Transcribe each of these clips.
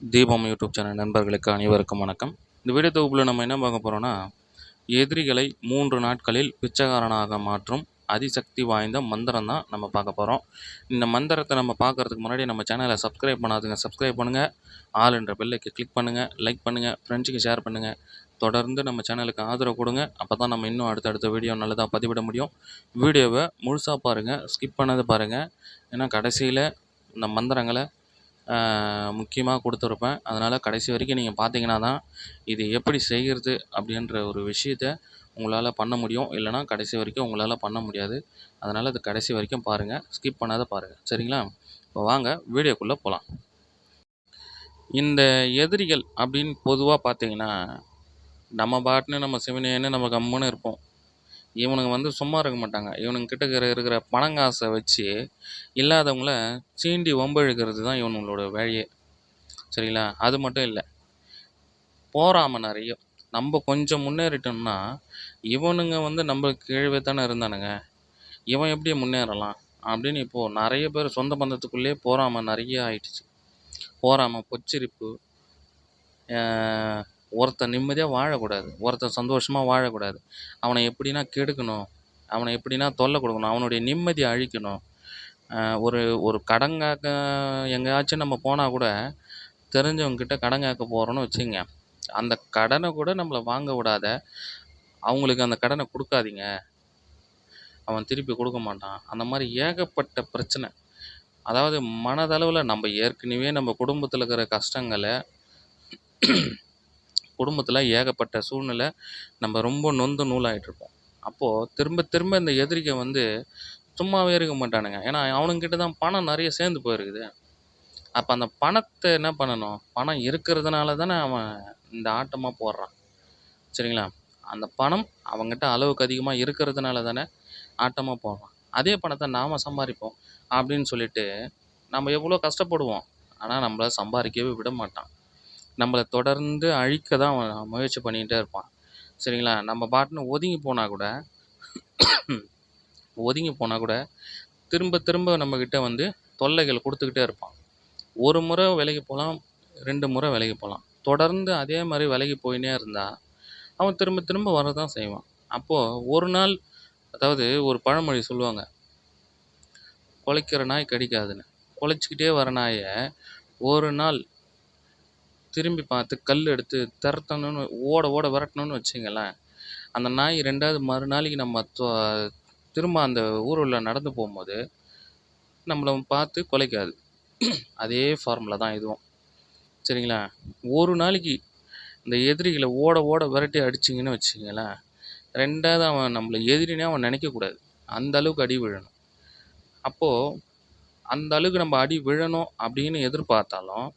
தீபம் YouTube channel நண்பர்களுக்கு அனைவருக்கும் வணக்கம். இந்த வீடியோ தொகுப்பில் நம்ம என்ன பார்க்க போகிறோம்னா எதிரிகளை மூன்று நாட்களில் பிச்சைக்காரனாக மாற்றும் அதிசக்தி வாய்ந்த மந்திரம் தான் நம்ம பார்க்க போகிறோம் இந்த மந்திரத்தை நம்ம பார்க்குறதுக்கு முன்னாடி நம்ம சேனலை சப்ஸ்கிரைப் பண்ணாதுங்க. சப்ஸ்கிரைப் பண்ணுங்கள் ஆல் என்ற பெல்லைக்கு கிளிக் பண்ணுங்கள் லைக் பண்ணுங்கள் ஃப்ரெண்ட்ஸுக்கு ஷேர் பண்ணுங்கள் தொடர்ந்து நம்ம சேனலுக்கு ஆதரவு கொடுங்க. அப்போ தான் நம்ம இன்னும் அடுத்தடுத்த வீடியோ நல்லதாக பதிவிட முடியும். வீடியோவை முழுசாக பாருங்கள் ஸ்கிப் பண்ணதை பாருங்கள் ஏன்னா கடைசியில் இந்த மந்திரங்களை முக்கியமாக கொடுத்துருப்பேன். அதனால் கடைசி வரைக்கும் நீங்கள் பார்த்தீங்கன்னா தான் இது எப்படி செய்கிறது அப்படின்ற ஒரு விஷயத்த உங்களால் பண்ண முடியும். இல்லைனா கடைசி வரைக்கும் உங்களால் பண்ண முடியாது. அதனால் அது கடைசி வரைக்கும் பாருங்கள் ஸ்கிப் பண்ணாத பாருங்கள் சரிங்களா? இப்போ வாங்க வீடியோக்குள்ளே போகலாம் இந்த எதிரிகள் அப்படின்னு பொதுவாக பார்த்தீங்கன்னா நம்ம பாட்டுன்னு நம்ம சிவனேன்னு நம்ம கம்முன்னு இருப்போம். இவனுங்க வந்து சும்மா இருக்க மாட்டாங்க. இவனுங்க கிட்ட இருக்கிற இருக்கிற பணங்காசை வச்சு இல்லாதவங்கள சீண்டி வம்பிழுக்கிறது தான் இவனுங்களோட வேலையே. சரிங்களா? அது மட்டும் இல்லை. போறாம நிறைய. நம்ம கொஞ்சம் முன்னேறிட்டோம்னா இவனுங்க வந்து நம்ம கீழவே தானே இருந்தானுங்க. இவன் எப்படி முன்னேறலாம்? அப்படின்னு இப்போது நிறைய பேர் சொந்த பந்தத்துக்குள்ளேயே போகாமல் நிறைய ஆயிடுச்சு. போறாம பொச்சரிப்பு ஒருத்தன் நிம்மதியாக வாழக்கூடாது. ஒருத்தன் சந்தோஷமாக வாழக்கூடாது. அவனை எப்படின்னா கெடுக்கணும். அவனை எப்படின்னா தொல்லை கொடுக்கணும். அவனுடைய நிம்மதியை அழிக்கணும். ஒரு ஒரு ஒரு கடங்காக்க எங்கேயாச்சும் நம்ம போனால் கூட தெரிஞ்சவங்கக்கிட்ட கடன் காக்க போகிறோன்னு வச்சுங்க. அந்த கடனை கூட நம்மளை வாங்க விடாத. அவங்களுக்கு அந்த கடனை கொடுக்காதீங்க. அவன் திருப்பி கொடுக்க மாட்டான். அந்த மாதிரி ஏகப்பட்ட பிரச்சனை. அதாவது மனதளவில் நம்ம ஏற்கனவே நம்ம குடும்பத்தில் இருக்கிற கஷ்டங்களை குடும்பத்தில் ஏகப்பட்ட சூழ்நிலை நம்ம ரொம்ப நொந்து நூலாயிட்டிருப்போம். அப்போது திரும்ப திரும்ப இந்த எதிரிக்கை வந்து சும்மாவே இருக்க மாட்டானுங்க. ஏன்னா அவனுங்கிட்ட தான் பணம் நிறைய சேர்ந்து போயிருக்குது. அப்போ அந்த பணத்தை என்ன பண்ணணும்? பணம் இருக்கிறதுனால தானே அவன் இந்த ஆட்டமாக போடுறான். சரிங்களா? அந்த பணம் அவங்ககிட்ட அளவுக்கு அதிகமாக இருக்கிறதுனால தானே ஆட்டமாக போடுறான். அதே பணத்தை நாம் சம்பாதிப்போம் அப்படின்னு சொல்லிட்டு நம்ம எவ்வளோ கஷ்டப்படுவோம். ஆனால் நம்மளை சம்பாதிக்கவே விட மாட்டான். நம்மளை தொடர்ந்து அழிக்க தான் அவன் முயற்சி பண்ணிக்கிட்டே இருப்பான். சரிங்களா? நம்ம பாட்டுன்னு ஒதுங்கி போனால் கூட ஒதுங்கி போனால் கூட திரும்ப திரும்ப நம்மக்கிட்ட வந்து தொல்லைகள் கொடுத்துக்கிட்டே இருப்பான். ஒரு முறை விலைக்கு போகலாம் ரெண்டு முறை விலைக்கு போகலாம் தொடர்ந்து அதே மாதிரி விலைக்கு போயினே இருந்தால் அவன் திரும்ப திரும்ப வரதான் செய்வான். அப்போது ஒரு நாள் அதாவது ஒரு பழமொழி சொல்லுவாங்க குலைக்கிற நாய் கடிக்காதுன்னு. குலைச்சிக்கிட்டே வர நாயை ஒரு நாள் திரும்பி பார்த்து கல் எடுத்து திரட்டணும்னு ஓட ஓட விரட்டணும்னு வச்சுங்களேன். அந்த நாய் ரெண்டாவது மறுநாளைக்கு நம்ம திரும்ப அந்த ஊருள்ள நடந்து போகும்போது நம்மளை பார்த்து குலைக்காது. அதே ஃபார்முலா தான் இதுவும். சரிங்களா? ஒரு நாளைக்கு இந்த எதிரிகளை ஓட ஓட விரட்டி அடிச்சிங்கன்னு வச்சுங்களேன் ரெண்டாவது அவன் நம்மளை எதிரினே அவன் நினைக்கக்கூடாது. அந்த அளவுக்கு அடி விழணும். அப்போது அந்த அளவுக்கு நம்ம அடி விழணும் அப்படின்னு எதிர்பார்த்தாலும்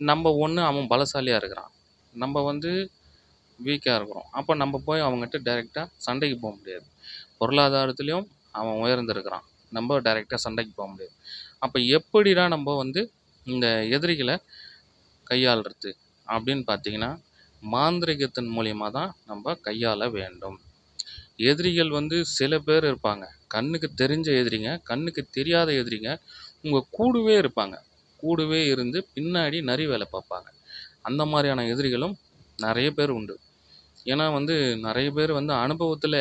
நம்ம ஒன்று அவன் பலசாலியாக இருக்கிறான். நம்ம வந்து வீக்காக இருக்கிறோம். அப்போ நம்ம போய் அவங்ககிட்ட டைரெக்டாக சண்டைக்கு போக முடியாது. பொருளாதாரத்துலேயும் அவன் உயர்ந்திருக்கிறான். நம்ம டைரெக்டாக சண்டைக்கு போக முடியாது. அப்போ எப்படிடா நம்ம வந்து இந்த எதிரிகளை கையாளுறது அப்படின்னு பார்த்தீங்கன்னா மாந்திரிகத்தின் மூலியமாக தான் நம்ம கையாள வேண்டும். எதிரிகள் வந்து சில பேர் இருப்பாங்க. கண்ணுக்கு தெரிஞ்ச எதிரிங்க கண்ணுக்கு தெரியாத எதிரிங்க உங்கள் கூடவே இருப்பாங்க. கூடவே இருந்து பின்னாடி நரி வேலை பார்ப்பாங்க. அந்த மாதிரியான எதிரிகளும் நிறைய பேர் உண்டு. ஏன்னா வந்து நிறைய பேர் வந்து அனுபவத்தில்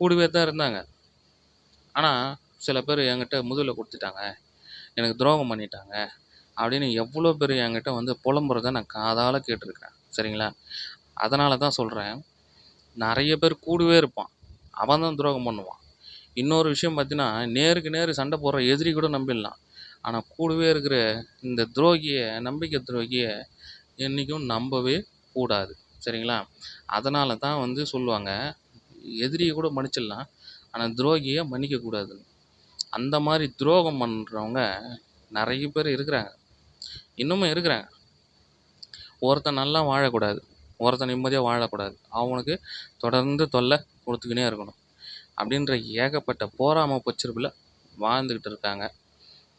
கூடவே தான் இருந்தாங்க. ஆனால் சில பேர் என்கிட்ட முதுகில் கொடுத்துட்டாங்க. எனக்கு துரோகம் பண்ணிட்டாங்க அப்படின்னு எவ்வளோ பேர் என்கிட்ட வந்து புலம்புறத நான் காதால் கேட்டிருக்கேன் சரிங்களா? அதனால தான் சொல்கிறேன் நிறைய பேர் கூடவே இருப்பான். அவன் தான் துரோகம் பண்ணுவான். இன்னொரு விஷயம் பார்த்தீங்கன்னா நேருக்கு நேர் சண்டை போடுற எதிரி கூட நம்பிடலாம். ஆனால் கூடவே இருக்கிற இந்த துரோகியை நம்பிக்கை துரோகியை என்றைக்கும் நம்பவே கூடாது. சரிங்களா? அதனால தான் வந்து சொல்லுவாங்க எதிரியை கூட மன்னிச்சிடலாம் ஆனால் துரோகியை மன்னிக்கக்கூடாதுன்னு அந்த மாதிரி துரோகம் பண்ணுறவங்க நிறைய பேர் இருக்கிறாங்க. இன்னமும் இருக்கிறாங்க. ஒருத்தன் நல்லா வாழக்கூடாது ஒருத்தன் நிம்மதியாக வாழக்கூடாது. அவனுக்கு தொடர்ந்து தொல்லை கொடுத்துக்கினே இருக்கணும். அப்படின்ற ஏகப்பட்ட போராம பொச்சிருப்பில் வாழ்ந்துக்கிட்டு இருக்காங்க.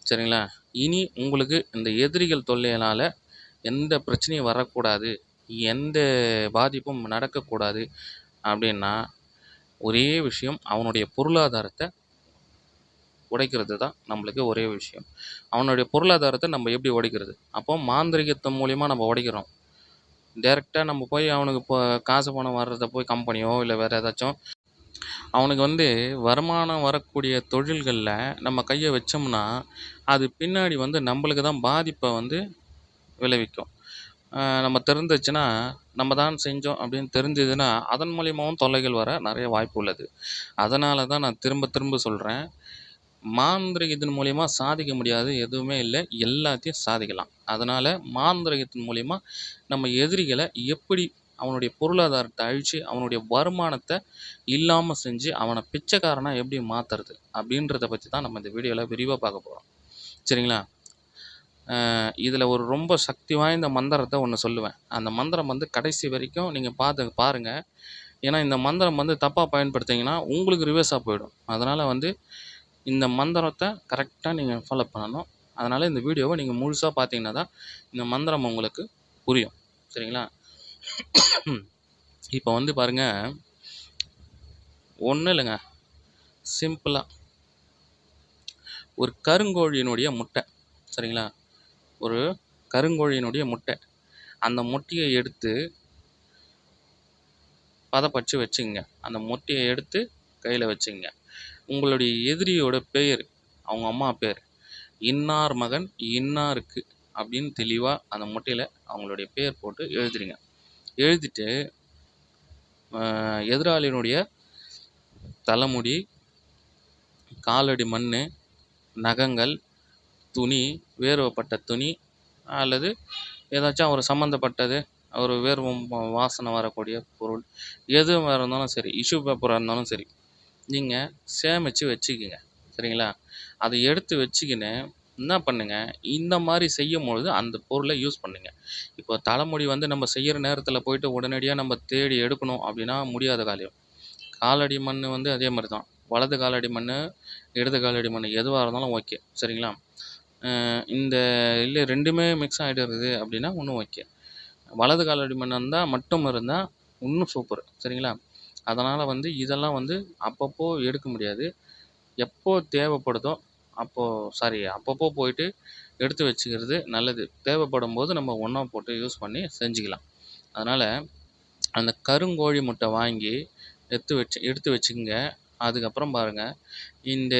சரிங்களா? இனி உங்களுக்கு இந்த எதிரிகள் தொல்லையினால் எந்த பிரச்சனையும் வரக்கூடாது. எந்த பாதிப்பும் நடக்கக்கூடாது. அப்படின்னா ஒரே விஷயம் அவனுடைய பொருளாதாரத்தை உடைக்கிறது தான் நம்மளுக்கு ஒரே விஷயம். அவனுடைய பொருளாதாரத்தை நம்ம எப்படி உடைக்கிறது? அப்போ மாந்திரிகத்து மூலிமா நம்ம உடைக்கிறோம். டேரெக்டாக நம்ம போய் அவனுக்கு இப்போ காசு பணம் வர்றதை போய் கம்பெனியோ இல்லை வேறு ஏதாச்சும் அவனுக்கு வந்து வருமானம் வரக்கூடிய தொழில்களில் நம்ம கையை வச்சோம்னா அது பின்னாடி வந்து நம்மளுக்கு தான் பாதிப்பை வந்து விளைவிக்கும். நம்ம தெரிஞ்சிச்சுன்னா நம்ம தான் செஞ்சோம் அப்படின்னு தெரிஞ்சதுன்னா அதன் மூலியமாகவும் தொல்லைகள் வர நிறைய வாய்ப்பு உள்ளது. அதனால தான் நான் திரும்ப திரும்ப சொல்கிறேன் மாந்திரிகத்தின் மூலிமா சாதிக்க முடியாது எதுவுமே இல்லை எல்லாத்தையும் சாதிக்கலாம். அதனால் மாந்திரிகத்தின் மூலிமா நம்ம எதிரிகளை எப்படி அவனுடைய பொருளாதாரத்தை அழித்து அவனுடைய வருமானத்தை இல்லாமல் செஞ்சு அவனை பிச்சைக்காரனாக எப்படி மாற்றுறது அப்படின்றத பற்றி தான் நம்ம இந்த வீடியோவில் விரிவாக பார்க்க போகிறோம் சரிங்களா? இதில் ஒரு ரொம்ப சக்தி வாய்ந்த மந்திரத்தை ஒன்று சொல்லுவேன். அந்த மந்திரம் வந்து கடைசி வரைக்கும் நீங்கள் பார்த்து பாருங்கள் ஏன்னா இந்த மந்திரம் வந்து தப்பாக பயன்படுத்திங்கன்னா உங்களுக்கு ரிவர்ஸாக போயிடும். அதனால் வந்து இந்த மந்திரத்தை கரெக்டாக நீங்கள் ஃபாலோ பண்ணணும். அதனால் இந்த வீடியோவை நீங்கள் முழுசாக பார்த்தீங்கன்னா தான் இந்த மந்திரம் உங்களுக்கு புரியும். சரிங்களா? இப்போ வந்து பாருங்கள் ஒன்றும் இல்லைங்க. சிம்பிளாக ஒரு கருங்கோழியினுடைய முட்டை. சரிங்களா? ஒரு கருங்கோழியினுடைய முட்டை. அந்த முட்டையை எடுத்து பதப்பச்சு வச்சுங்க அந்த முட்டையை எடுத்து கையில் வச்சுங்க உங்களுடைய எதிரியோட பெயர் அவங்க அம்மா பேர் இன்னார் மகன் இன்னாருக்கு அப்படின்னு தெளிவாக அந்த முட்டையில் அவங்களுடைய பேர் போட்டு எழுதுறீங்க எழுதிட்டு எதிராளியினுடைய தலைமுடி காலடி மண் நகங்கள் துணி வேர்வைப்பட்ட துணி அல்லது ஏதாச்சும் அவர் சம்மந்தப்பட்டது அவர் வேர்வம் வாசனை வரக்கூடிய பொருள் எதுவாக இருந்தாலும் சரி இஷ்யூ பேப்பராக இருந்தாலும் சரி நீங்கள் சேமித்து வச்சுக்கிங்க. சரிங்களா? அதை எடுத்து வச்சுக்கின்னு என்ன பண்ணுங்கள் இந்த மாதிரி செய்யும் பொழுது அந்த பொருளை யூஸ் பண்ணுங்கள் இப்போ தலைமுடி வந்து நம்ம செய்கிற நேரத்தில் போயிட்டு உடனடியாக நம்ம தேடி எடுக்கணும் அப்படின்னா முடியாத காரியம். காலடி மண் வந்து அதே மாதிரி தான். வலது காலடி மண் இடது காலடி மண் எதுவாக இருந்தாலும் ஓகே சரிங்களா? இந்த இல்லை ரெண்டுமே மிக்ஸ் ஆகிட்டு இருக்குது அப்படின்னா ஒன்றும் ஓகே வலது காலடி மண் இருந்தால் மட்டும் இருந்தால் இன்னும் சூப்பர் சரிங்களா? அதனால் வந்து இதெல்லாம் வந்து அப்பப்போ எடுக்க முடியாது. எப்போ தேவைப்படுதோ அப்போது சாரி அப்பப்போ போயிட்டு எடுத்து வச்சுக்கிறது நல்லது. தேவைப்படும் போது நம்ம ஒன்றா போட்டு யூஸ் பண்ணி செஞ்சுக்கலாம். அதனால் அந்த கருங்கோழி முட்டை வாங்கி எடுத்து வச்சு எடுத்து வச்சுக்கோங்க. அதுக்கப்புறம் பாருங்கள் இந்த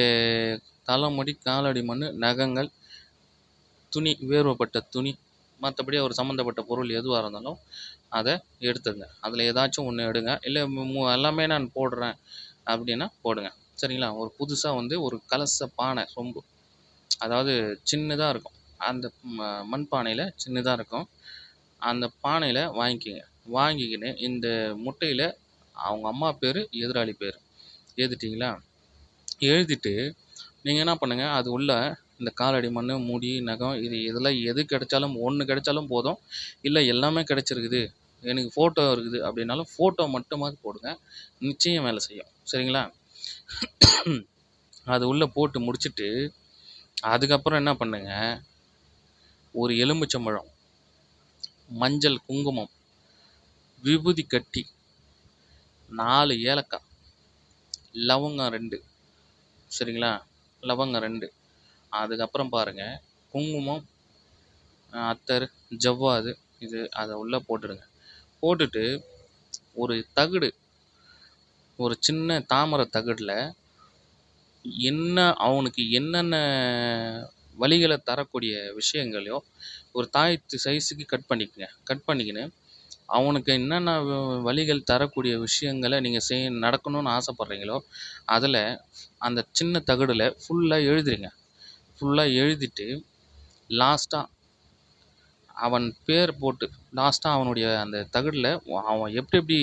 தலைமுடி காலடி மண் நகங்கள் துணி வேர்வைப்பட்ட துணி மற்றபடி அவர் சம்மந்தப்பட்ட பொருள் எதுவாக இருந்தாலும் அதை எடுத்துங்க அதில் ஏதாச்சும் ஒன்று எடுங்க. இல்லை மு- எல்லாமே நான் போடுறேன் அப்படின்னா போடுங்க. சரிங்களா? ஒரு புதுசாக வந்து ஒரு கலச பானை சொம்பு. அதாவது சின்னதாக இருக்கும். அந்த ம- மண் பானையில் சின்னதாக இருக்கும். அந்த பானையில் வாங்கிக்கோங்க. வாங்கிக்கின்னு இந்த முட்டையில் அவங்க அம்மா பேர் எதிராளி பேர். எழுதிட்டிங்களா? எழுதிட்டு நீங்கள் என்ன பண்ணுங்கள் அது உள்ள இந்த காலடி மண் முடி நகம் இது இதெல்லாம் எது கிடைச்சாலும் ஒன்று கிடைச்சாலும் போதும். இல்லை எல்லாமே கிடைச்சிருக்குது. எனக்கு ஃபோட்டோ இருக்குது அப்படின்னாலும் ஃபோட்டோ மட்டுமாவது போடுங்க. நிச்சயம் வேலை செய்யும். சரிங்களா? அது உள்ளே போட்டு முடிச்சிட்டு அதுக்கப்புறம் என்ன பண்ணுங்க? ஒரு எலுமிச்சம்பழம் மஞ்சள் குங்குமம் விபூதி கட்டி நாலு ஏலக்காய் லவங்கம் ரெண்டு. சரிங்களா? லவங்கம் ரெண்டு. அதுக்கப்புறம் பாருங்கள் குங்குமம் அத்தர் ஜவ்வாது இது அதை உள்ளே போட்டுடுங்க. போட்டுட்டு ஒரு தகடு ஒரு சின்ன தாமரை தகடில் என்ன அவனுக்கு என்னென்ன வலிகளை தரக்கூடிய விஷயங்களையோ ஒரு தாயத்து சைஸுக்கு கட் பண்ணிக்கங்க. கட் பண்ணிக்கின்னு அவனுக்கு என்னென்ன வழிகள் வலிகள் தரக்கூடிய விஷயங்களை நீங்கள் செய் நடக்கணும்னு ஆசைப்பட்றீங்களோ அதில் அந்த சின்ன தகடில் ஃபுல்லாக எழுதுறீங்க ஃபுல்லாக எழுதிட்டு லாஸ்ட்டாக அவன் பேர் போட்டு லாஸ்ட்டாக அவனுடைய அந்த தகடில் அவன் எப்படி எப்படி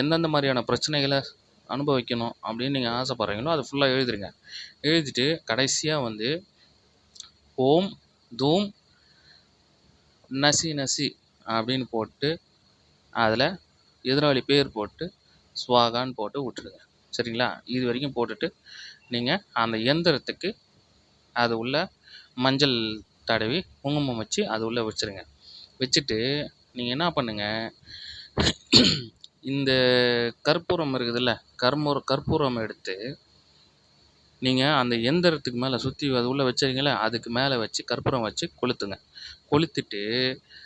எந்தெந்த மாதிரியான பிரச்சனைகளை அனுபவிக்கணும் அப்படின்னு நீங்கள் ஆசைப்பட்றீங்களோ அதை ஃபுல்லாக எழுதிருங்க. எழுதிட்டு கடைசியாக வந்து ஓம் தூம் நசி நசி அப்படின்னு போட்டு அதில் எதிராளி பேர் போட்டு ஸ்வாகான்னு போட்டு விட்டுருங்க. சரிங்களா? இது வரைக்கும் போட்டுட்டு நீங்கள் அந்த எந்திரத்துக்கு அது உள்ள மஞ்சள் தடவி குங்குமம் வச்சு அது உள்ளே வச்சுருங்க. வச்சுட்டு நீங்கள் என்ன பண்ணுங்கள் இந்த கற்பூரம் இருக்குதுல்ல கர்மூர கற்பூரம் எடுத்து நீங்கள் அந்த எந்திரத்துக்கு மேலே சுற்றி அது உள்ளே வச்சுருக்கீங்களே அதுக்கு மேலே வச்சு கற்பூரம் வச்சு கொளுத்துங்க. கொளுத்திட்டு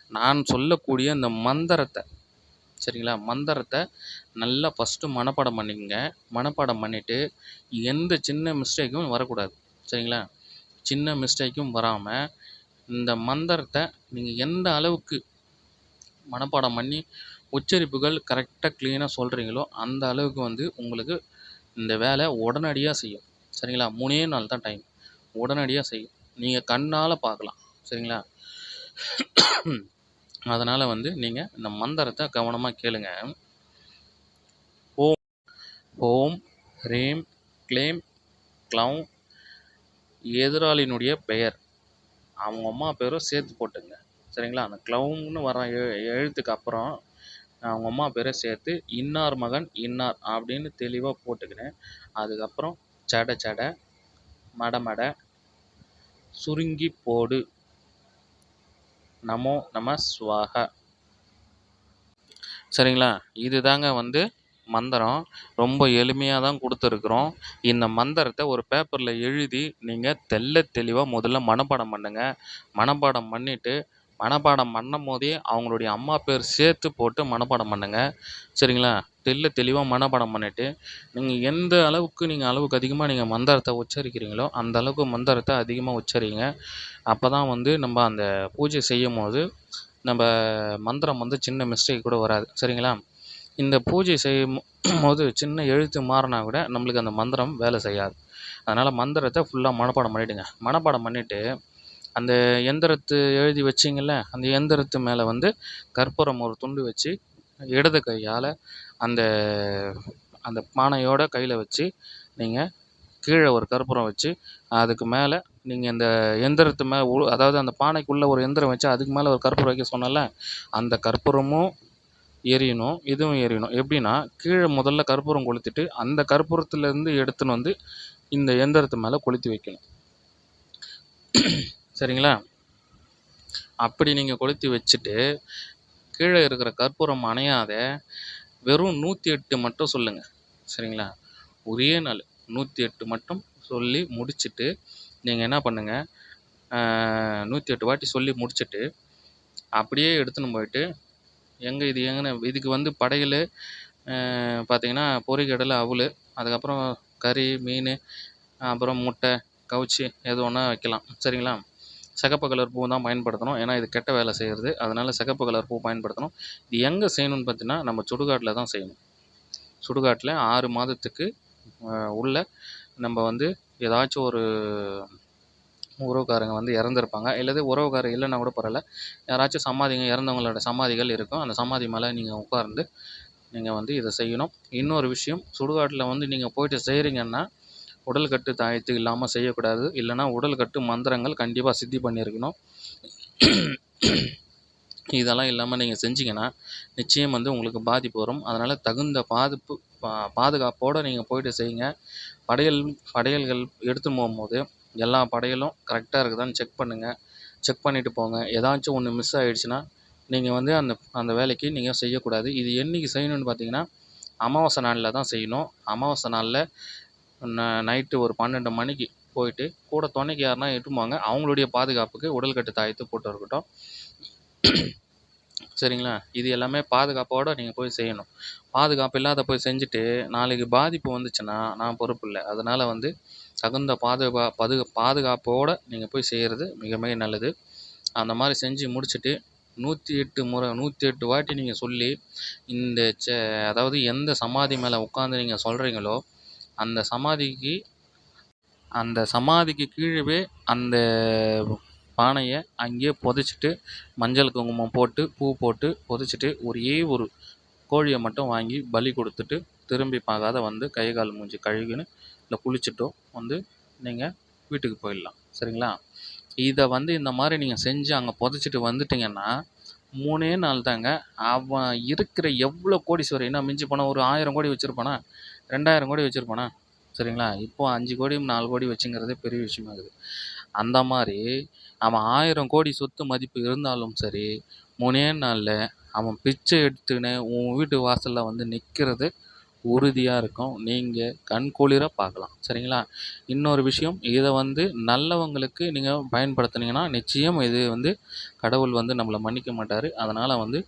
நான் சொல்லக்கூடிய அந்த மந்திரத்தை சரிங்களா? மந்திரத்தை நல்லா ஃபஸ்ட்டு மனப்பாடம் பண்ணிக்கங்க. மனப்பாடம் பண்ணிவிட்டு எந்த சின்ன மிஸ்டேக்கும் வரக்கூடாது சரிங்களா? சின்ன மிஸ்டேக்கும் வராமல் இந்த மந்திரத்தை நீங்கள் எந்த அளவுக்கு மனப்பாடம் பண்ணி உச்சரிப்புகள் கரெக்டாக க்ளீனாக சொல்கிறீங்களோ அந்த அளவுக்கு வந்து உங்களுக்கு இந்த வேலை உடனடியாக செய்யும். சரிங்களா? மூணே நாள் தான் டைம் உடனடியாக செய்யும். நீங்கள் கண்ணால் பார்க்கலாம். சரிங்களா? அதனால் வந்து நீங்கள் இந்த மந்திரத்தை கவனமாக கேளுங்க. ஓம் ஓம் ரீம் கிளேம் க்ளௌம் எதிராளியினுடைய பெயர். அவங்க அம்மா பேரும் சேர்த்து போட்டுங்க. சரிங்களா? அந்த க்ளவுன்னு வர எ எழுத்துக்கு அப்புறம் அவங்க அம்மா பேரை சேர்த்து இன்னார் மகன் இன்னார் அப்படின்னு தெளிவாக போட்டுக்கினேன். அதுக்கப்புறம் சட சட மட மட சுருங்கி போடு. நமோ நம சுவாக சரிங்களா? இது தாங்க வந்து மந்திரம். ரொம்ப எளிமையாக தான் கொடுத்துருக்குறோம். இந்த மந்திரத்தை ஒரு பேப்பரில் எழுதி நீங்கள் தெள்ள தெளிவாக முதல்ல மனப்பாடம் பண்ணுங்கள் மனப்பாடம் பண்ணிவிட்டு மனப்பாடம் பண்ணும் போதே அவங்களுடைய அம்மா பேர் சேர்த்து போட்டு மனப்பாடம் பண்ணுங்கள் சரிங்களா? தெல்ல தெளிவாக மனப்பாடம் பண்ணிவிட்டு நீங்கள் எந்த அளவுக்கு நீங்கள் அளவுக்கு அதிகமாக நீங்கள் மந்திரத்தை உச்சரிக்கிறீங்களோ அந்த அளவுக்கு மந்திரத்தை அதிகமாக உச்சரிங்க. அப்போ தான் வந்து நம்ம அந்த பூஜை செய்யும் போது நம்ம மந்திரம் வந்து சின்ன மிஸ்டேக் கூட வராது. சரிங்களா? இந்த பூஜை செய்யும் போது சின்ன எழுத்து மாறினா கூட நம்மளுக்கு அந்த மந்திரம் வேலை செய்யாது. அதனால் மந்திரத்தை ஃபுல்லாக மனப்பாடம் பண்ணிவிடுங்க மனப்பாடம் பண்ணிவிட்டு அந்த எந்திரத்து எழுதி வச்சிங்கள்ல அந்த எந்திரத்து மேலே வந்து கற்பூரம் ஒரு துண்டு வச்சு இடது கையால் அந்த அந்த பானையோட கையில் வச்சு நீங்கள் கீழே ஒரு கற்பூரம் வச்சு அதுக்கு மேலே நீங்கள் இந்த எந்திரத்து மேலே உ அதாவது அந்த பானைக்குள்ளே ஒரு எந்திரம் வச்சு அதுக்கு மேலே ஒரு கற்பூரம் வைக்க சொன்னேன்ல அந்த கற்பூரமும் எரியணும் இதுவும் எரியணும். எப்படின்னா கீழே முதல்ல கற்பூரம் கொளுத்திட்டு அந்த கற்பூரத்துலேருந்து எடுத்துன்னு வந்து இந்த எந்திரத்து மேலே கொளுத்தி வைக்கணும். சரிங்களா? அப்படி நீங்கள் கொளுத்தி வச்சுட்டு கீழே இருக்கிற கற்பூரம் அணையாத வெறும் நூற்றி எட்டு மட்டும் சொல்லுங்கள் சரிங்களா? ஒரே நாள் நூற்றி எட்டு மட்டும் சொல்லி முடிச்சுட்டு நீங்கள் என்ன பண்ணுங்கள் நூற்றி எட்டு வாட்டி சொல்லி முடிச்சுட்டு அப்படியே எடுத்துன்னு போயிட்டு எங்கே இது எங்கன்னு இதுக்கு வந்து படையல் பார்த்தீங்கன்னா பொறிகடலை அவுள் அதுக்கப்புறம் கறி மீன் அப்புறம் முட்டை கவுச்சி எது வேணால் வைக்கலாம். சரிங்களா? சிகப்பு கலர் பூ தான் பயன்படுத்தணும். ஏன்னா இது கெட்ட வேலை செய்கிறது அதனால் சிகப்பு கலர் பூ பயன்படுத்தணும். இது எங்கே செய்யணும்னு பார்த்தீங்கன்னா நம்ம சுடுகாட்டில் தான் செய்யணும். சுடுகாட்டில் ஆறு மாதத்துக்கு உள்ள நம்ம வந்து ஏதாச்சும் ஒரு உறவுக்காரங்க வந்து இறந்துருப்பாங்க. இல்லது உறவுக்காரர் இல்லைன்னா கூட பரவாயில்ல. யாராச்சும் சமாதிங்க இறந்தவங்களோட சமாதிகள் இருக்கும். அந்த சமாதி மேலே நீங்கள் உட்கார்ந்து நீங்கள் வந்து இதை செய்யணும். இன்னொரு விஷயம் சுடுகாட்டில் வந்து நீங்கள் போயிட்டு செய்கிறீங்கன்னா உடல் கட்டு தாயத்து இல்லாமல் செய்யக்கூடாது. இல்லைன்னா உடல் கட்டு மந்திரங்கள் கண்டிப்பாக சித்தி பண்ணியிருக்கணும். இதெல்லாம் இல்லாமல் நீங்கள் செஞ்சீங்கன்னா நிச்சயம் வந்து உங்களுக்கு பாதிப்பு வரும். அதனால் தகுந்த பாதுப்பு பா பாதுகாப்போடு நீங்கள் போயிட்டு செய்யுங்க. படையல் படையல்கள் எடுத்துன்னு போகும்போது எல்லா படையலும் கரெக்டாக இருக்குதான்னு செக் பண்ணுங்கள் செக் பண்ணிவிட்டு போங்க. ஏதாச்சும் ஒன்று மிஸ் ஆகிடுச்சின்னா நீங்கள் வந்து அந்த அந்த வேலைக்கு நீங்கள் செய்யக்கூடாது. இது என்றைக்கு செய்யணும்னு பார்த்தீங்கன்னா அமாவாசை நாளில் தான் செய்யணும். அமாவாசை நாளில் ந நைட்டு ஒரு பன்னெண்டு மணிக்கு போயிட்டு கூட துணைக்கு யாருனா இட்டுன்னு போங்க அவங்களுடைய பாதுகாப்புக்கு உடல்கட்டு தாயத்து போட்டு இருக்கட்டும். சரிங்களா? இது எல்லாமே பாதுகாப்போடு நீங்கள் போய் செய்யணும். பாதுகாப்பு இல்லாத போய் செஞ்சுட்டு நாளைக்கு பாதிப்பு வந்துச்சுன்னா நான் பொறுப்பு இல்லை. அதனால் வந்து தகுந்த பாதுகா பது பாதுகாப்போடு நீங்கள் போய் செய்கிறது மிக மிக நல்லது. அந்த மாதிரி செஞ்சு முடிச்சுட்டு நூற்றி எட்டு முறை நூற்றி எட்டு வாட்டி நீங்கள் சொல்லி இந்த ச அதாவது எந்த சமாதி மேலே உட்காந்து நீங்கள் சொல்கிறீங்களோ அந்த சமாதிக்கு அந்த சமாதிக்கு கீழவே அந்த பானையை அங்கேயே புதைச்சிட்டு மஞ்சள் குங்குமம் போட்டு பூ போட்டு புதைச்சிட்டு ஒரே ஒரு கோழியை மட்டும் வாங்கி பலி கொடுத்துட்டு திரும்பி பார்க்காத வந்து கை கால் மூஞ்சி கழுவின்னு இல்லை குளிச்சுட்டோ வந்து நீங்கள் வீட்டுக்கு போயிடலாம். சரிங்களா? இதை வந்து இந்த மாதிரி நீங்கள் செஞ்சு அங்கே புதைச்சிட்டு வந்துட்டிங்கன்னா மூணே நாள் தாங்க அவன் இருக்கிற எவ்வளோ கோடீஸ்வரன் என்ன மிஞ்சி போனால் ஒரு ஆயிரம் கோடி வச்சுருப்பானா? ரெண்டாயிரம் கோடி வச்சுருப்பானா சரிங்களா? இப்போது அஞ்சு கோடி நாலு கோடி வச்சுங்கிறதே பெரிய விஷயமாகுது. அந்த மாதிரி அவன் ஆயிரம் கோடி சொத்து மதிப்பு இருந்தாலும் சரி மூணே நாளில் அவன் பிச்சை எடுத்துக்கின்னு உன் வீட்டு வாசலில் வந்து நிற்கிறது உறுதியாக இருக்கும். நீங்கள் கண்குளிர பார்க்கலாம் சரிங்களா? இன்னொரு விஷயம் இதை வந்து நல்லவங்களுக்கு நீங்கள் பயன்படுத்துனீங்கன்னா நிச்சயம் இது வந்து கடவுள் வந்து நம்மளை மன்னிக்க மாட்டார். அதனால் வந்து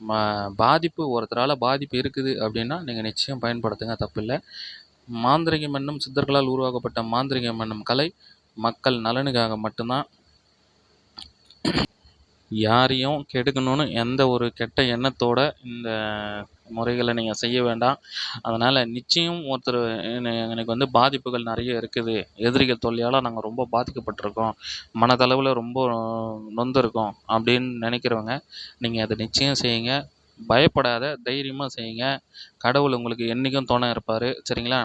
ம பாதிப்பு ஒருத்தரால் பாதிப்பு இருக்குது அப்படின்னா நீங்கள் நிச்சயம் பயன்படுத்துங்க தப்பில்லை. மாந்திரிகம் என்னும் சித்தர்களால் உருவாக்கப்பட்ட மாந்திரிகம் என்னும் கலை மக்கள் நலனுக்காக மட்டும்தான். யாரையும் கெடுக்கணும்னு எந்த ஒரு கெட்ட எண்ணத்தோட இந்த முறைகளை நீங்கள் செய்ய வேண்டாம். அதனால் நிச்சயம் ஒருத்தர் எனக்கு வந்து பாதிப்புகள் நிறைய இருக்குது. எதிரிகள் தொல்லையால் நாங்கள் ரொம்ப பாதிக்கப்பட்டிருக்கோம். மனதளவில் ரொம்ப நொந்திருக்கோம் அப்படின்னு நினைக்கிறவங்க நீங்கள் அதை நிச்சயம் செய்யுங்க. பயப்படாத தைரியமாக செய்யுங்க. கடவுள் உங்களுக்கு என்றைக்கும் துணை இருப்பார். சரிங்களா?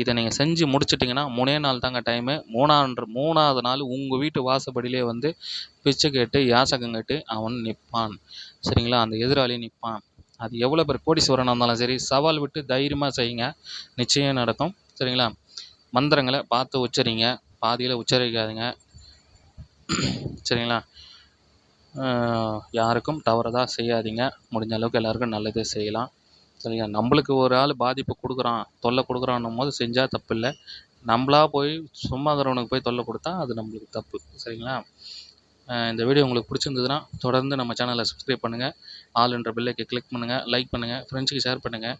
இதை நீங்கள் செஞ்சு முடிச்சிட்டிங்கன்னா மூணே நாள் தாங்க டைமு மூணான்ற மூணாவது நாள் உங்கள் வீட்டு வாசப்படியிலே வந்து பிச்சை கேட்டு யாசகம் கேட்டு அவன் நிற்பான் சரிங்களா? அந்த எதிராளி நிற்பான் அது எவ்வளோ பேர் கோடீஸ்வரனாக இருந்தாலும் சரி சவால் விட்டு தைரியமாக செய்யுங்க. நிச்சயம் நடக்கும். சரிங்களா? மந்திரங்களை பார்த்து உச்சரிங்க. பாதியில் உச்சரிக்காதீங்க. சரிங்களா? யாருக்கும் தவறுதாக செய்யாதீங்க. முடிஞ்ச அளவுக்கு எல்லாருக்கும் நல்லதே செய்யலாம். சரிங்களா? நம்மளுக்கு ஒரு ஆள் பாதிப்பு கொடுக்குறான் தொல்லை கொடுக்குறான்னும் போது செஞ்சால் தப்பு இல்லை நம்மளா போய் சும்மா இருக்கிறவனுக்கு போய் தொல்லை கொடுத்தா அது நம்மளுக்கு தப்பு. சரிங்களா? இந்த வீடியோ உங்களுக்கு பிடிச்சிருந்ததுன்னா தொடர்ந்து நம்ம சேனலை சப்ஸ்கிரைப் பண்ணுங்கள் ஆல் என்ற பில்லைக்கு கிளிக் பண்ணுங்கள் லைக் பண்ணுங்கள் ஃப்ரெண்ட்ஸுக்கு ஷேர் பண்ணுங்கள்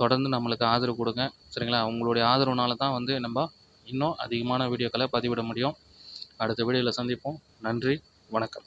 தொடர்ந்து நம்மளுக்கு ஆதரவு கொடுங்க. சரிங்களா? உங்களுடைய ஆதரவுனால தான் வந்து நம்ம இன்னும் அதிகமான வீடியோக்களை பதிவிட முடியும். அடுத்த வீடியோவில் சந்திப்போம். நன்றி வணக்கம்.